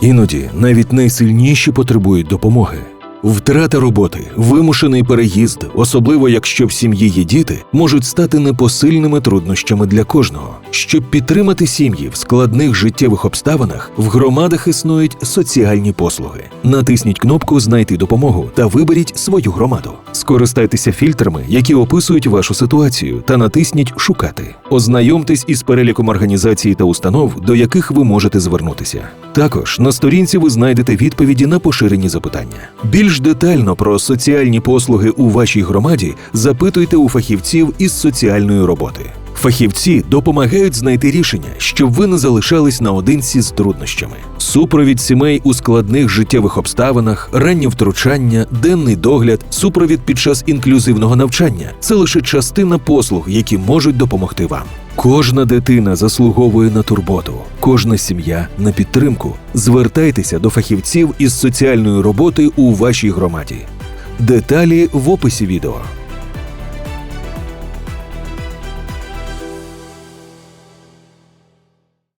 Іноді навіть найсильніші потребують допомоги. Втрата роботи, вимушений переїзд, особливо якщо в сім'ї є діти, можуть стати непосильними труднощами для кожного. Щоб підтримати сім'ї в складних життєвих обставинах, в громадах існують соціальні послуги. Натисніть кнопку Знайти допомогу та виберіть свою громаду. Скористайтеся фільтрами, які описують вашу ситуацію, та натисніть Шукати. Ознайомтесь із переліком організацій та установ, до яких ви можете звернутися. Також на сторінці ви знайдете відповіді на поширені запитання. Більш детально про соціальні послуги у вашій громаді запитуйте у фахівців із соціальної роботи. Фахівці допомагають знайти рішення, щоб ви не залишались наодинці з труднощами. Супровід сімей у складних життєвих обставинах, раннє втручання, денний догляд, супровід під час інклюзивного навчання це лише частина послуг, які можуть допомогти вам. Кожна дитина заслуговує на турботу, кожна сім'я на підтримку. Звертайтеся до фахівців із соціальної роботи у вашій громаді. Деталі в описі відео.